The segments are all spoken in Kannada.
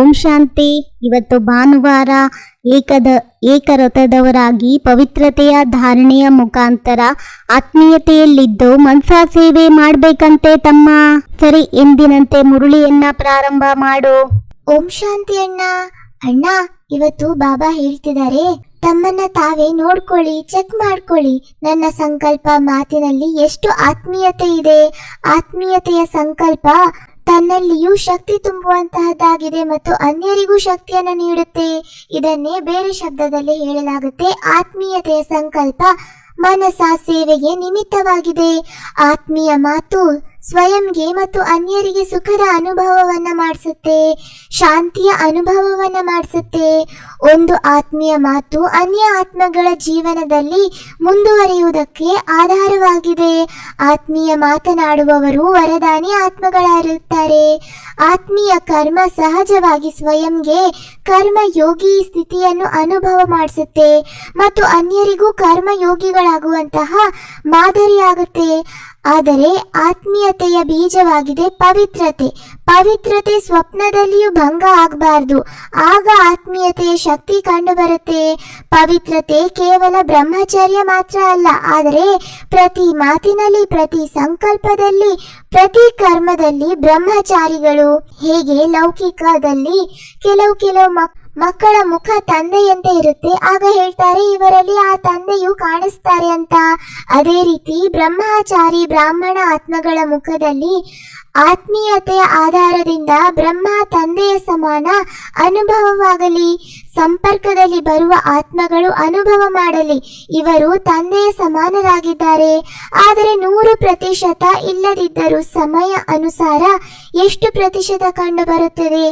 ಓಂ ಶಾಂತಿ. ಇವತ್ತು ಭಾನುವಾರ ಏಕದ, ಏಕರಥದವರಾಗಿ ಪವಿತ್ರತೆಯ ಧಾರಣೆಯ ಮುಖಾಂತರ ಆತ್ಮೀಯತೆಯಲ್ಲಿದ್ದು ಮನ್ಸಾ ಸೇವೆ ಮಾಡ್ಬೇಕಂತೆ ತಮ್ಮ. ಸರಿ, ಎಂದಿನಂತೆ ಮುರುಳಿಯನ್ನ ಪ್ರಾರಂಭ ಮಾಡು. ಓಂ ಶಾಂತಿ ಅಣ್ಣ. ಅಣ್ಣ, ಇವತ್ತು ಬಾಬಾ ಹೇಳ್ತಿದ್ದಾರೆ, ತಮ್ಮನ್ನ ತಾವೇ ನೋಡ್ಕೊಳ್ಳಿ, ಚೆಕ್ ಮಾಡ್ಕೊಳ್ಳಿ. ನನ್ನ ಸಂಕಲ್ಪ ಮಾತಿನಲ್ಲಿ ಎಷ್ಟು ಆತ್ಮೀಯತೆ ಇದೆ. ಆತ್ಮೀಯತೆಯ ಸಂಕಲ್ಪ ತನ್ನಲ್ಲಿಯೂ ಶಕ್ತಿ ತುಂಬುವಂತಹದ್ದಾಗಿದೆ ಮತ್ತು ಅನ್ಯರಿಗೂ ಶಕ್ತಿಯನ್ನು ನೀಡುತ್ತೆ. ಇದನ್ನೇ ಬೇರೆ ಶಬ್ದದಲ್ಲಿ ಹೇಳಲಾಗುತ್ತೆ ಆತ್ಮೀಯತೆಯ ಸಂಕಲ್ಪ ಮನಸ ಸೇವೆಗೆ ನಿಮಿತ್ತವಾಗಿದೆ. ಆತ್ಮೀಯ ಮಾತು ಸ್ವಯಂಗೆ ಮತ್ತು ಅನ್ಯರಿಗೆ ಸುಖದ ಅನುಭವವನ್ನ ಮಾಡಿಸುತ್ತೆ, ಶಾಂತಿಯ ಅನುಭವವನ್ನ ಮಾಡಿಸುತ್ತೆ. ಒಂದು ಆತ್ಮೀಯ ಮಾತು ಅನ್ಯ ಆತ್ಮಗಳ ಜೀವನದಲ್ಲಿ ಮುಂದುವರಿಯುವುದಕ್ಕೆ ಆಧಾರವಾಗಿದೆ. ಆತ್ಮೀಯ ಮಾತನಾಡುವವರು ವರದಾನಿ ಆತ್ಮಗಳಾಗಿರುತ್ತಾರೆ. ಆತ್ಮೀಯ ಕರ್ಮ ಸಹಜವಾಗಿ ಸ್ವಯಂಗೆ ಕರ್ಮ ಯೋಗಿ ಸ್ಥಿತಿಯನ್ನು ಅನುಭವ ಮಾಡಿಸುತ್ತೆ ಮತ್ತು ಅನ್ಯರಿಗೂ ಕರ್ಮ ಯೋಗಿಗಳಾಗುವಂತಹ ಮಾದರಿಯಾಗುತ್ತೆ. ಆದರೆ ಆತ್ಮೀಯತೆಯ ಬೀಜವಾಗಿದೆ ಪವಿತ್ರತೆ. ಪವಿತ್ರತೆ ಸ್ವಪ್ನದಲ್ಲಿಯೂ ಭಂಗ ಆಗಬಾರ್ದು. ಆಗ ಆತ್ಮೀಯತೆಯ ಶಕ್ತಿ ಕಂಡುಬರುತ್ತೆ. ಪವಿತ್ರತೆ ಕೇವಲ ಬ್ರಹ್ಮಚರ್ಯ ಮಾತ್ರ ಅಲ್ಲ, ಆದರೆ ಪ್ರತಿ ಮಾತಿನಲ್ಲಿ, ಪ್ರತಿ ಸಂಕಲ್ಪದಲ್ಲಿ, ಪ್ರತಿ ಕರ್ಮದಲ್ಲಿ ಬ್ರಹ್ಮಚಾರಿಗಳು. ಹೇಗೆ ಲೌಕಿಕದಲ್ಲಿ ಕೆಲವು ಕೆಲವು ಮಕ್ ಮಕ್ಕಳ ಮುಖ ತಂದೆಯಂತೆ ಇರುತ್ತೆ. ಆಗ ಹೇಳ್ತಾರೆ, ಇವರಲ್ಲಿ ಆ ತಂದೆಯು ಕಾಣಿಸ್ತಾರೆ ಅಂತ. ಅದೇ ರೀತಿ ಬ್ರಹ್ಮಾಚಾರಿ ಬ್ರಾಹ್ಮಣ ಆತ್ಮಗಳ ಮುಖದಲ್ಲಿ ಆತ್ಮೀಯತೆಯ ಆಧಾರದಿಂದ ಬ್ರಹ್ಮ ತಂದೆಯ ಸಮಾನ ಅನುಭವವಾಗಲಿ. ಸಂಪರ್ಕದಲ್ಲಿ ಬರುವ ಆತ್ಮಗಳು ಅನುಭವ ಮಾಡಲಿ. ಇವರು ತಂದೆಯ ಸಮಾನರಾಗಿದ್ದಾರೆ. ಆದರೆ ನೂರು ಪ್ರತಿಶತ ಇಲ್ಲದಿದ್ದರೂ ಸಮಯ ಅನುಸಾರ ಎಷ್ಟು ಪ್ರತಿಶತ ಕಂಡು ಬರುತ್ತದೆ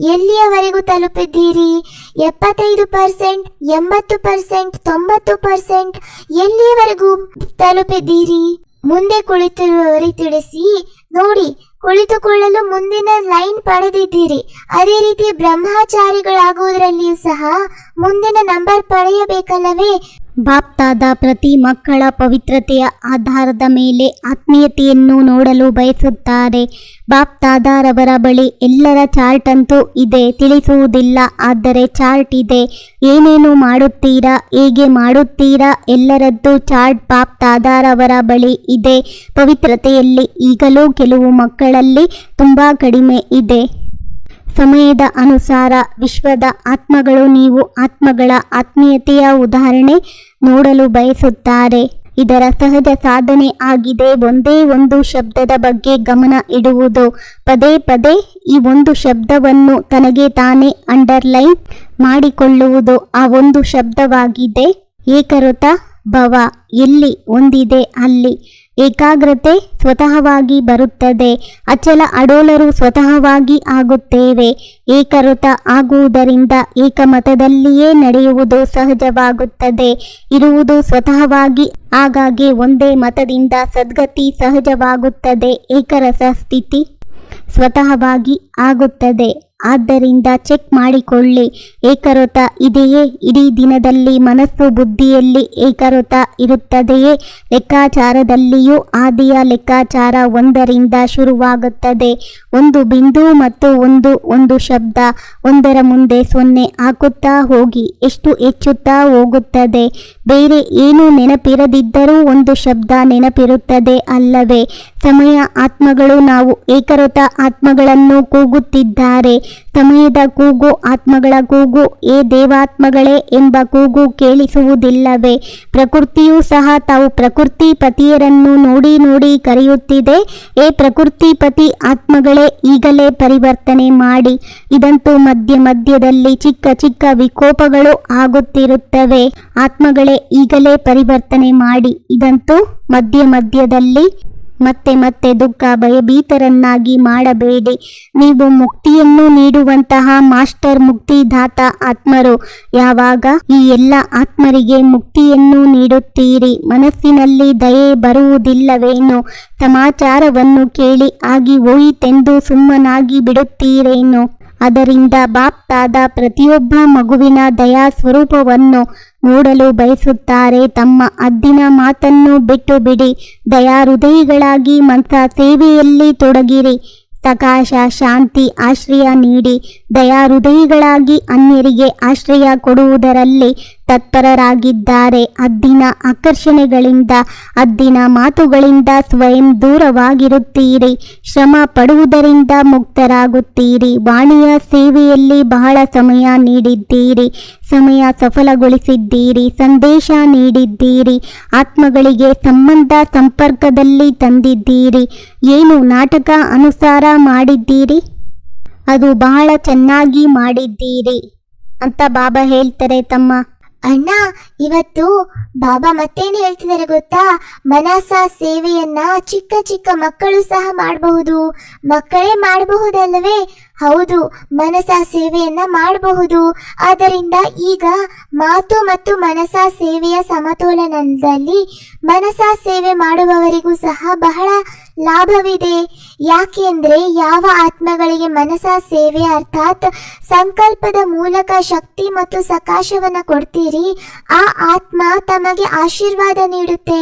ಎಲ್ಲಿಯವರೆಗೂ ತಲುಪಿದ್ದೀರಿ? ಎಪ್ಪತ್ತೈದು ಪರ್ಸೆಂಟ್, ಎಂಬತ್ತು ಪರ್ಸೆಂಟ್, ತೊಂಬತ್ತು ಪರ್ಸೆಂಟ್, ಎಲ್ಲಿಯವರೆಗೂ ತಲುಪಿದ್ದೀರಿ? ಮುಂದೆ ಕುಳಿತಿರುವವರಿಗೆ ತಿಳಿಸಿ, ನೋಡಿ, ಕುಳಿತುಕೊಳ್ಳಲು ಮುಂದಿನ ಲೈನ್ ಪಡೆದಿದ್ದೀರಿ. ಅದೇ ರೀತಿ ಬ್ರಹ್ಮಚಾರಿಗಳಾಗುವುದರಲ್ಲಿಯೂ ಸಹ ಮುಂದಿನ ನಂಬರ್ ಪಡೆಯಬೇಕಲ್ಲವೇ? ಬಾಪ್ತಾದ ಪ್ರತಿ ಮಕ್ಕಳ ಪವಿತ್ರತೆಯ ಆಧಾರದ ಮೇಲೆ ಆತ್ಮೀಯತೆಯನ್ನು ನೋಡಲು ಬಯಸುತ್ತಾರೆ. ಬಾಪ್ತಾದಾರವರ ಬಳಿ ಎಲ್ಲರ ಚಾರ್ಟ್ ಅಂತೂ ಇದೆ, ತಿಳಿಸುವುದಿಲ್ಲ. ಆದರೆ ಚಾರ್ಟ್ ಇದೆ. ಏನೇನು ಮಾಡುತ್ತೀರಾ, ಹೇಗೆ ಮಾಡುತ್ತೀರಾ, ಎಲ್ಲರದ್ದು ಚಾರ್ಟ್ ಬಾಪ್ತಾದಾರವರ ಬಳಿ ಇದೆ. ಪವಿತ್ರತೆಯಲ್ಲಿ ಈಗಲೂ ಕೆಲವು ಮಕ್ಕಳಲ್ಲಿ ತುಂಬ ಕಡಿಮೆ ಇದೆ. ಸಮಯದ ಅನುಸಾರ ವಿಶ್ವದ ಆತ್ಮಗಳು ನೀವು ಆತ್ಮಗಳ ಆತ್ಮೀಯತೆಯ ಉದಾಹರಣೆ ನೋಡಲು ಬಯಸುತ್ತಾರೆ. ಇದರ ಸಹಜ ಸಾಧನೆ ಆಗಿದೆ. ಒಂದೇ ಒಂದು ಶಬ್ದದ ಬಗ್ಗೆ ಗಮನ ಇಡುವುದು. ಪದೇ ಪದೇ ಈ ಒಂದು ಶಬ್ದವನ್ನು ತನಗೆ ತಾನೇ ಅಂಡರ್ಲೈನ್ ಮಾಡಿಕೊಳ್ಳುವುದು ಆ ಒಂದು ಶಬ್ದವಾಗಿದೆ. ಏಕರುತ ಭವ ಎಲ್ಲಿ ಒಂದಿದೆ ಅಲ್ಲಿ. ಏಕಾಗ್ರತೆ ಸ್ವತಃವಾಗಿ ಬರುತ್ತದೆ. ಅಚಲ ಅಡೋಲರು ಸ್ವತಃವಾಗಿ ಆಗುತ್ತೇವೆ. ಏಕರುತ ಆಗುವುದರಿಂದ ಏಕಮತದಲ್ಲಿಯೇ ನಡೆಯುವುದು ಸಹಜವಾಗುತ್ತದೆ. ಇರುವುದು ಸ್ವತಃವಾಗಿ ಆಗಾಗ್ಗೆ ಒಂದೇ ಮತದಿಂದ ಸದ್ಗತಿ ಸಹಜವಾಗುತ್ತದೆ. ಏಕರಸ ಸ್ಥಿತಿ ಸ್ವತಃವಾಗಿ ಆಗುತ್ತದೆ. ಆದ್ದರಿಂದ ಚೆಕ್ ಮಾಡಿಕೊಳ್ಳಿ. ಏಕರೋತ ಇದೆಯೇ? ಇಡೀ ದಿನದಲ್ಲಿ ಮನಸ್ಸು ಬುದ್ಧಿಯಲ್ಲಿ ಏಕರೋತ ಇರುತ್ತದೆಯೇ? ಲೆಕ್ಕಾಚಾರದಲ್ಲಿಯೂ ಆದಿಯ ಲೆಕ್ಕಾಚಾರ ಒಂದರಿಂದ ಶುರುವಾಗುತ್ತದೆ. ಒಂದು ಬಿಂದು ಮತ್ತು ಒಂದು ಒಂದು ಶಬ್ದ. ಒಂದರ ಮುಂದೆ ಸೊನ್ನೆ ಹಾಕುತ್ತಾ ಹೋಗಿ. ಎಷ್ಟು ಹೆಚ್ಚುತ್ತಾ ಹೋಗುತ್ತದೆ? ಬೇರೆ ಏನು ನೆನಪಿರದಿದ್ದರೂ ಒಂದು ಶಬ್ದ ನೆನಪಿರುತ್ತದೆ ಅಲ್ಲವೇ? ಸಮಯ ಆತ್ಮಗಳು ನಾವು ಏಕರೂತ ಆತ್ಮಗಳನ್ನು ಕೂಗುತ್ತಿದ್ದಾರೆ. ಸಮಯದ ಕೂಗು ಆತ್ಮಗಳ ಕೂಗು, ಏ ದೇವಾತ್ಮಗಳೇ ಎಂಬ ಕೂಗು ಕೇಳಿಸುವುದಿಲ್ಲವೇ. ಪ್ರಕೃತಿಯೂ ಸಹ ತಾವು ಪ್ರಕೃತಿ ಪತಿಯರನ್ನು ನೋಡಿ ನೋಡಿ ಕರೆಯುತ್ತಿದೆ. ಏ ಪ್ರಕೃತಿ ಪತಿ ಆತ್ಮಗಳೇ, ಈಗಲೇ ಪರಿವರ್ತನೆ ಮಾಡಿ. ಇದಂತೂ ಮಧ್ಯ ಮಧ್ಯದಲ್ಲಿ ಚಿಕ್ಕ ಚಿಕ್ಕ ವಿಕೋಪಗಳು ಆಗುತ್ತಿರುತ್ತವೆ. ಆತ್ಮಗಳೇ, ಈಗಲೇ ಪರಿವರ್ತನೆ ಮಾಡಿ. ಇದಂತೂ ಮಧ್ಯ ಮಧ್ಯದಲ್ಲಿ ಮತ್ತೆ ಮತ್ತೆ ದುಃಖ ಭಯಭೀತರನ್ನಾಗಿ ಮಾಡಬೇಡಿ. ನೀವು ಮುಕ್ತಿಯನ್ನು ನೀಡುವಂತಹ ಮಾಸ್ಟರ್ ಮುಕ್ತಿದಾತ ಆತ್ಮರು. ಯಾವಾಗ ಈ ಎಲ್ಲ ಆತ್ಮರಿಗೆ ಮುಕ್ತಿಯನ್ನು ನೀಡುತ್ತೀರಿ? ಮನಸ್ಸಿನಲ್ಲಿ ದಯೆ ಬರುವುದಿಲ್ಲವೇನು? ಸಮಾಚಾರವನ್ನು ಕೇಳಿ ಆಗಿ ಹೋಯಿತೆಂದು ಸುಮ್ಮನಾಗಿ ಬಿಡುತ್ತೀರೇನು? ಅದರಿಂದ ಬಾಪ್ತಾದ ಪ್ರತಿಯೊಬ್ಬ ಮಗುವಿನ ದಯಾ ಸ್ವರೂಪವನ್ನು ನೋಡಲು ಬಯಸುತ್ತಾರೆ. ತಮ್ಮ ಅದ್ದಿನ ಮಾತನ್ನು ಬಿಟ್ಟು ಬಿಡಿ. ದಯಾ ಹೃದಯಿಗಳಾಗಿ ಮಂತ್ರ ಸೇವೆಯಲ್ಲಿ ತೊಡಗಿರಿ. ಸಕಾಶ ಶಾಂತಿ ಆಶ್ರಯ ನೀಡಿ. ದಯಾ ಹೃದಯಿಗಳಾಗಿ ಅನ್ಯರಿಗೆ ಆಶ್ರಯ ಕೊಡುವುದರಲ್ಲಿ ತತ್ಪರರಾಗಿದ್ದಾರೆ ಅದ್ದಿನ ಆಕರ್ಷಣೆಗಳಿಂದ, ಅದ್ದಿನ ಮಾತುಗಳಿಂದ ಸ್ವಯಂ ದೂರವಾಗಿರುತ್ತೀರಿ. ಶ್ರಮ ಪಡುವುದರಿಂದ ಮುಕ್ತರಾಗುತ್ತೀರಿ. ವಾಣಿಯ ಸೇವೆಯಲ್ಲಿ ಬಹಳ ಸಮಯ ನೀಡಿದ್ದೀರಿ. ಸಮಯ ಸಫಲಗೊಳಿಸಿದ್ದೀರಿ. ಸಂದೇಶ ನೀಡಿದ್ದೀರಿ. ಆತ್ಮಗಳಿಗೆ ಸಂಬಂಧ ಸಂಪರ್ಕದಲ್ಲಿ ತಂದಿದ್ದೀರಿ. ಏನು ನಾಟಕ ಅನುಸಾರ ಮಾಡಿದ್ದೀರಿ? ಅದು ಬಹಳ ಚೆನ್ನಾಗಿ ಮಾಡಿದ್ದೀರಿ. ಅಂತ ಬಾಬಾ ಹೇಳ್ತಾರೆ ತಮ್ಮ ಅಣ್ಣ, ಇವತ್ತು ಬಾಬಾ ಮತ್ತೇನು ಹೇಳ್ತಿದ್ದಾರೆ ಗೊತ್ತಾ? ಮನಸ ಸೇವೆಯನ್ನ ಚಿಕ್ಕ ಚಿಕ್ಕ ಮಕ್ಕಳು ಸಹ ಮಾಡಬಹುದು. ಮಕ್ಕಳೇ ಮಾಡಬಹುದಲ್ಲವೇ? ಹೌದು ಮನಸ ಸೇವೆಯನ್ನ ಮಾಡಬಹುದು. ಆದ್ದರಿಂದ ಈಗ ಮಾತು ಮತ್ತು ಮನಸ ಸೇವೆಯ ಸಮತೋಲನದಲ್ಲಿ ಮನಸ ಸೇವೆ ಮಾಡುವವರಿಗೂ ಸಹ ಬಹಳ ಲಾಭವಿದೆ. ಯಾಕೆಂದ್ರೆ ಯಾವ ಆತ್ಮಗಳಿಗೆ ಮನಸ ಸೇವೆ ಅರ್ಥಾತ್ ಸಂಕಲ್ಪದ ಮೂಲಕ ಶಕ್ತಿ ಮತ್ತು ಸಕಾಶವನ್ನ ಕೊಡ್ತೀರಿ, ಆ ಆತ್ಮ ತಮಗೆ ಆಶೀರ್ವಾದ ನೀಡುತ್ತೆ.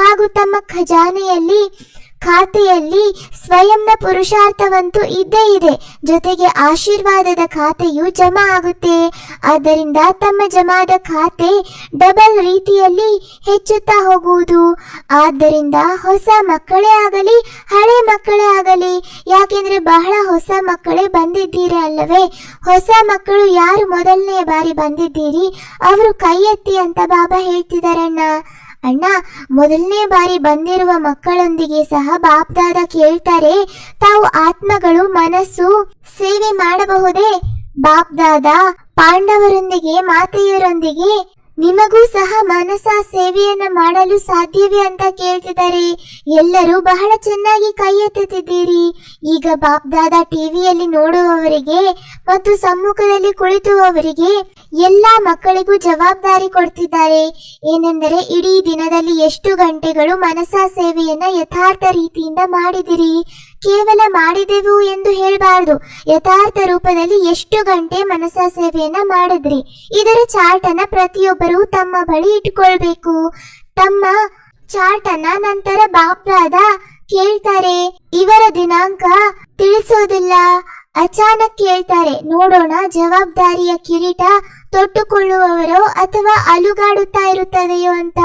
ಹಾಗೂ ತಮ್ಮ ಖಜಾನೆಯಲ್ಲಿ ಖಾತೆಯಲ್ಲಿ ಸ್ವಯಂನ ಪುರುಷಾರ್ಥವಂತೂ ಇದ್ದೇ ಇದೆ. ಜೊತೆಗೆ ಆಶೀರ್ವಾದದ ಖಾತೆಯು ಜಮಾ ಆಗುತ್ತೆ. ಆದ್ದರಿಂದ ತಮ್ಮ ಜಮಾದ ಖಾತೆ ಡಬಲ್ ರೀತಿಯಲ್ಲಿ ಹೆಚ್ಚುತ್ತಾ ಹೋಗುವುದು. ಆದ್ದರಿಂದ ಹೊಸ ಮಕ್ಕಳೇ ಆಗಲಿ, ಹಳೆ ಮಕ್ಕಳೇ ಆಗಲಿ, ಯಾಕೆಂದ್ರೆ ಬಹಳ ಹೊಸ ಮಕ್ಕಳೇ ಬಂದಿದ್ದೀರಿ ಅಲ್ಲವೇ? ಹೊಸ ಮಕ್ಕಳು ಯಾರು ಮೊದಲನೇ ಬಾರಿ ಬಂದಿದ್ದೀರಿ? ಅವರು ಕೈ ಎತ್ತಿ ಅಂತ ಬಾಬಾ ಹೇಳ್ತಿದಾರಣ್ಣ ಅಣ್ಣ, ಮೊದಲನೇ ಬಾರಿ ಬಂದಿರುವ ಮಕ್ಕಳೊಂದಿಗೆ ಸಹ ಬಾಪ್ದಾದ ಕೇಳ್ತಾರೆ. ತಾವು ಆತ್ಮಗಳು, ಮನಸ್ಸು ಸೇವೆ ಮಾಡಬಹುದೇ? ಬಾಪ್ದಾದ ಪಾಂಡವರೊಂದಿಗೆ, ಮಾತೆಯರೊಂದಿಗೆ ನಿಮಗೂ ಸಹ ಮಾನಸ ಸೇವೆಯನ್ನ ಮಾಡಲು ಸಾಧ್ಯವೇ ಅಂತ ಕೇಳ್ತಿದ್ದಾರೆ. ಎಲ್ಲರೂ ಬಹಳ ಚೆನ್ನಾಗಿ ಕೈ ಎತ್ತುತ್ತಿದ್ದೀರಿ. ಈಗ ಬಾಬ್ದಾದ ಟಿವಿಯಲ್ಲಿ ನೋಡುವವರಿಗೆ ಮತ್ತು ಸಮ್ಮುಖದಲ್ಲಿ ಕುಳಿತುವವರಿಗೆ ಎಲ್ಲಾ ಮಕ್ಕಳಿಗೂ ಜವಾಬ್ದಾರಿ ಕೊಡ್ತಿದ್ದಾರೆ. ಏನೆಂದರೆ ಇಡೀ ದಿನದಲ್ಲಿ ಎಷ್ಟು ಗಂಟೆಗಳು ಮನಸ ಸೇವೆಯನ್ನ ಯಥಾರ್ಥ ರೀತಿಯಿಂದ ಮಾಡಿದಿರಿ. ಕೇವಲ ಮಾಡಿದೆವು ಎಂದು ಹೇಳಬಾರದು. ಯಥಾರ್ಥ ರೂಪದಲ್ಲಿ ಎಷ್ಟು ಗಂಟೆ ಮನಸ ಸೇವೆಯನ್ನ ಮಾಡಿದ್ರಿ? ಇದರ ಚಾರ್ಟ್ ಅನ್ನ ಪ್ರತಿಯೊಬ್ಬರು ತಮ್ಮ ಬಳಿ ಇಟ್ಕೊಳ್ಬೇಕು ತಮ್ಮ ಚಾರ್ಟ್ ಅನ್ನ ನಂತರ ಬಾಪ್ರಾದ ಕೇಳ್ತಾರೆ. ಇವರ ದಿನಾಂಕ ತಿಳಿಸೋದಿಲ್ಲ. ಅಚಾನಕ್ ಕೇಳ್ತಾರೆ, ನೋಡೋಣ, ಜವಾಬ್ದಾರಿಯ ಕಿರೀಟ ತೊಟ್ಟುಕೊಳ್ಳುವವರೋ ಅಥವಾ ಅಲುಗಾಡುತ್ತಾ ಇರುತ್ತದೆಯೋ ಅಂತ.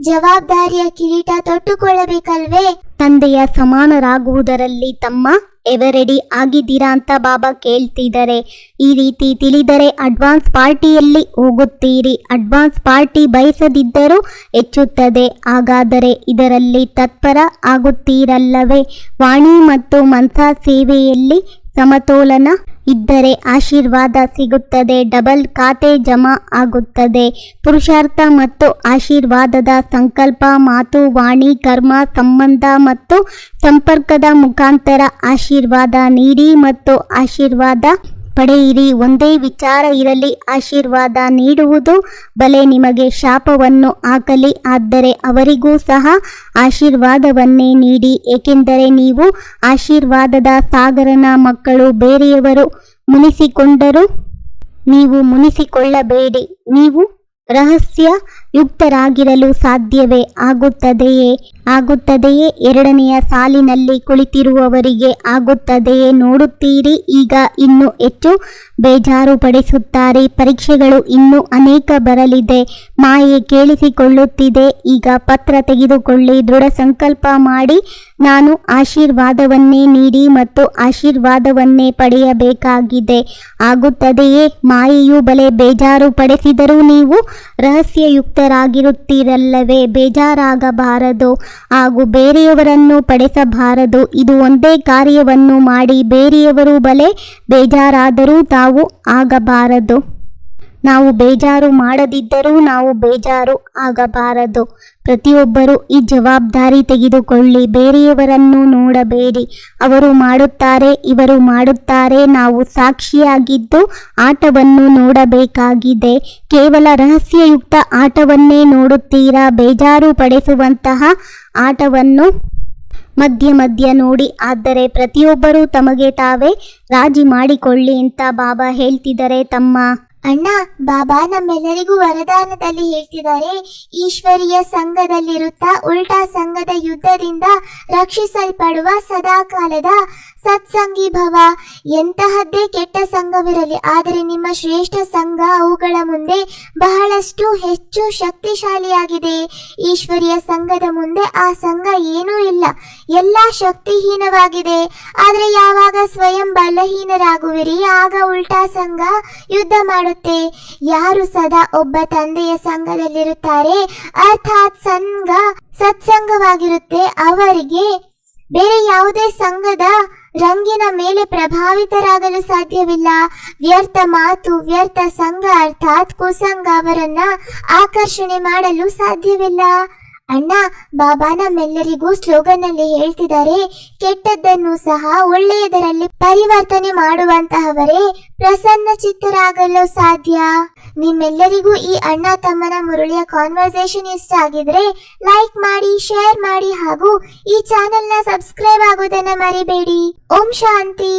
ಜವಾಬ್ದಾರಿಯ ಕಿರೀಟ ತೊಟ್ಟುಕೊಳ್ಳಬೇಕಲ್ವೇ? ತಂದೆಯ ಸಮಾನರಾಗುವುದರಲ್ಲಿ ತಮ್ಮ ಎವರೆಡಿ ಆಗಿದ್ದೀರಾ ಅಂತ ಬಾಬಾ ಕೇಳ್ತಿದ್ದಾರೆ. ಈ ರೀತಿ ತಿಳಿದರೆ ಅಡ್ವಾನ್ಸ್ ಪಾರ್ಟಿಯಲ್ಲಿ ಹೋಗುತ್ತೀರಿ. ಅಡ್ವಾನ್ಸ್ ಪಾರ್ಟಿ ಬಯಸದಿದ್ದರೂ ಹೆಚ್ಚುತ್ತದೆ. ಹಾಗಾದರೆ ಇದರಲ್ಲಿ ತತ್ಪರ ಆಗುತ್ತೀರಲ್ಲವೇ? ವಾಣಿ ಮತ್ತು ಮನ್ಸಾ ಸೇವೆಯಲ್ಲಿ ಸಮತೋಲನ ಇದ್ದರೆ ಆಶೀರ್ವಾದ ಸಿಗುತ್ತದೆ, ಡಬಲ್ ಖಾತೆ ಜಮಾ ಆಗುತ್ತದೆ. ಪುರುಷಾರ್ಥ ಮತ್ತು ಆಶೀರ್ವಾದದ ಸಂಕಲ್ಪ, ಮಾತು, ವಾಣಿ, ಕರ್ಮ, ಸಂಬಂಧ ಮತ್ತು ಸಂಪರ್ಕದ ಮುಖಾಂತರ ಆಶೀರ್ವಾದ ನೀಡಿ ಮತ್ತು ಆಶೀರ್ವಾದ ಪಡೆಯಿರಿ, ಒಂದೇ ವಿಚಾರ ಇರಲಿ, ಆಶೀರ್ವಾದ ನೀಡುವುದು ಬಲೆ ನಿಮಗೆ ಶಾಪವನ್ನು ಹಾಕಲಿ, ಆದರೆ ಅವರಿಗೂ ಸಹ ಆಶೀರ್ವಾದವನ್ನೇ ನೀಡಿ, ಏಕೆಂದರೆ ನೀವು ಆಶೀರ್ವಾದದ ಸಾಗರನ ಮಕ್ಕಳು, ಬೇರೆಯವರು ಮುನಿಸಿಕೊಂಡರೂ ನೀವು ಮುನಿಸಿಕೊಳ್ಳಬೇಡಿ. ನೀವು ರಹಸ್ಯ ಯುಕ್ತರಾಗಿರಲು ಸಾಧ್ಯವೇ ಆಗುತ್ತದೆಯೇ? ಆಗುತ್ತದೆಯೇ? ಎರಡನೆಯ ಸಾಲಿನಲ್ಲಿ ಕುಳಿತಿರುವವರಿಗೆ ಆಗುತ್ತದೆಯೇ ನೋಡುತ್ತೀರಿ. ಈಗ ಇನ್ನು ಹೆಚ್ಚು ಬೇಜಾರು ಪಡಿಸುತ್ತಾರೆ ಪರೀಕ್ಷೆಗಳು ಇನ್ನೂ ಅನೇಕ ಬರಲಿದೆ. ಮಾಯೆ ಕೇಳಿಸಿಕೊಳ್ಳುತ್ತಿದೆ. ಈಗ ಪತ್ರ ತೆಗೆದುಕೊಳ್ಳಿ. ದೃಢ ಸಂಕಲ್ಪ ಮಾಡಿ. ನಾನು ಆಶೀರ್ವಾದವನ್ನೇ ನೀಡಿ ಮತ್ತು ಆಶೀರ್ವಾದವನ್ನೇ ಪಡೆಯಬೇಕಾಗಿದೆ. ಆಗುತ್ತದೆಯೇ? ಮಾಯೆಯು ಬಲೆ ಬೇಜಾರು ಪಡಿಸಿದರೂ ನೀವು ರಹಸ್ಯಯುಕ್ತರಾಗಿರುತ್ತೀರಲ್ಲವೇ? ಬೇಜಾರಾಗಬಾರದು. ಹಾಗೂ ಬೇರೆಯವರನ್ನು ಪಡೆಸಬಾರದು. ಇದು ಒಂದೇ ಕಾರ್ಯವನ್ನು ಮಾಡಿ ಬೇರೆಯವರು ಬಲೆ ಬೇಜಾರಾದರೂ ತಾವು ಆಗಬಾರದು. ನಾವು ಬೇಜಾರು ಮಾಡದಿದ್ದರೂ ನಾವು ಬೇಜಾರು ಆಗಬಾರದು. ಪ್ರತಿಯೊಬ್ಬರು ಈ ಜವಾಬ್ದಾರಿ ತೆಗೆದುಕೊಳ್ಳಿ. ಬೇರೆಯವರನ್ನು ನೋಡಬೇಡಿ. ಅವರು ಮಾಡುತ್ತಾರೆ, ಇವರು ಮಾಡುತ್ತಾರೆ. ನಾವು ಸಾಕ್ಷಿಯಾಗಿದ್ದು ಆಟವನ್ನು ನೋಡಬೇಕಾಗಿದೆ. ಕೇವಲ ರಹಸ್ಯಯುಕ್ತ ಆಟವನ್ನೇ ನೋಡುತ್ತೀರಾ? ಬೇಜಾರು ಪಡಿಸುವಂತಹ ಆಟವನ್ನು ಮಧ್ಯ ಮಧ್ಯ ನೋಡಿ. ಆದರೆ ಪ್ರತಿಯೊಬ್ಬರೂ ತಮಗೆ ತಾವೇ ರಾಜಿ ಮಾಡಿಕೊಳ್ಳಿ ಅಂತ ಬಾಬಾ ಹೇಳ್ತಿದ್ದಾರೆ ತಮ್ಮ ಅಣ್ಣ, ಬಾಬಾ ನಮ್ಮೆಲ್ಲರಿಗೂ ವರದಾನದಲ್ಲಿ ಹೇಳ್ತಿದ್ದಾರೆ, ಈಶ್ವರೀಯ ಸಂಘದಲ್ಲಿರುತ್ತಾ ಉಲ್ಟಾ ಸಂಘದ ಯುದ್ಧದಿಂದ ರಕ್ಷಿಸಲ್ಪಡುವ ಸದಾಕಾಲದ ಸತ್ಸಂಗಿ ಭವ, ಎಂತಹದ್ದೇ ಕೆಟ್ಟ ಸಂಘವಿರಲಿ, ಆದರೆ ನಿಮ್ಮ ಶ್ರೇಷ್ಠ ಸಂಘ ಅವುಗಳ ಮುಂದೆ ಬಹಳಷ್ಟು ಹೆಚ್ಚು ಶಕ್ತಿಶಾಲಿಯಾಗಿದೆ. ಈಶ್ವರಿಯ ಸಂಘದ ಮುಂದೆ ಆ ಸಂಘ ಏನೂ ಇಲ್ಲ, ಎಲ್ಲ ಶಕ್ತಿಹೀನವಾಗಿದೆ. ಆದರೆ ಯಾವಾಗ ಸ್ವಯಂ ಬಲಹೀನರಾಗುವಿರಿ, ಆಗ ಉಲ್ಟಾ ಸಂಘ ಯುದ್ಧ ಮಾಡುತ್ತೆ. ಯಾರು ಸದಾ ಒಬ್ಬ ತಂದೆಯ ಸಂಘದಲ್ಲಿರುತ್ತಾರೆ, ಅರ್ಥಾತ್ ಸಂಘ ಸತ್ಸಂಗವಾಗಿರುತ್ತೆ. ಅವರಿಗೆ ಬೇರೆ ಯಾವುದೇ ಸಂಘದ ರಂಗಿನ ಮೇಲೆ ಪ್ರಭಾವಿತರಾಗಲು ಸಾಧ್ಯವಿಲ್ಲ. ವ್ಯರ್ಥ ಮಾತು ವ್ಯರ್ಥ ಸಂಘ ಅರ್ಥಾತ್ ಕುಸಂಗ ಅವರನ್ನ ಆಕರ್ಷಣೆ ಮಾಡಲು ಸಾಧ್ಯವಿಲ್ಲ. ಅಣ್ಣ ಬಾಬಾ ನಮ್ಮೆಲ್ಲರಿಗೂ ಸ್ಲೋಗನ್ ಅಲ್ಲಿ ಹೇಳ್ತಿದ್ದಾರೆ, ಕೆಟ್ಟದ್ದನ್ನು ಸಹ ಒಳ್ಳೆಯದರಲ್ಲಿ ಪರಿವರ್ತನೆ ಮಾಡುವಂತಹವರೇ ಪ್ರಸನ್ನ ಚಿತ್ತರಾಗಲು ಸಾಧ್ಯ. ನಿಮ್ಮೆಲ್ಲರಿಗೂ ಈ ಅಣ್ಣ ತಮ್ಮನ ಮುರುಳಿಯ ಕಾನ್ವರ್ಸೇಷನ್ ಇಷ್ಟ ಆಗಿದ್ರೆ ಲೈಕ್ ಮಾಡಿ ಶೇರ್ ಮಾಡಿ ಹಾಗೂ ಈ ಚಾನೆಲ್ನ ಸಬ್ಸ್ಕ್ರೈಬ್ ಆಗೋದನ್ನ ಮರಿಬೇಡಿ. ಓಂ ಶಾಂತಿ.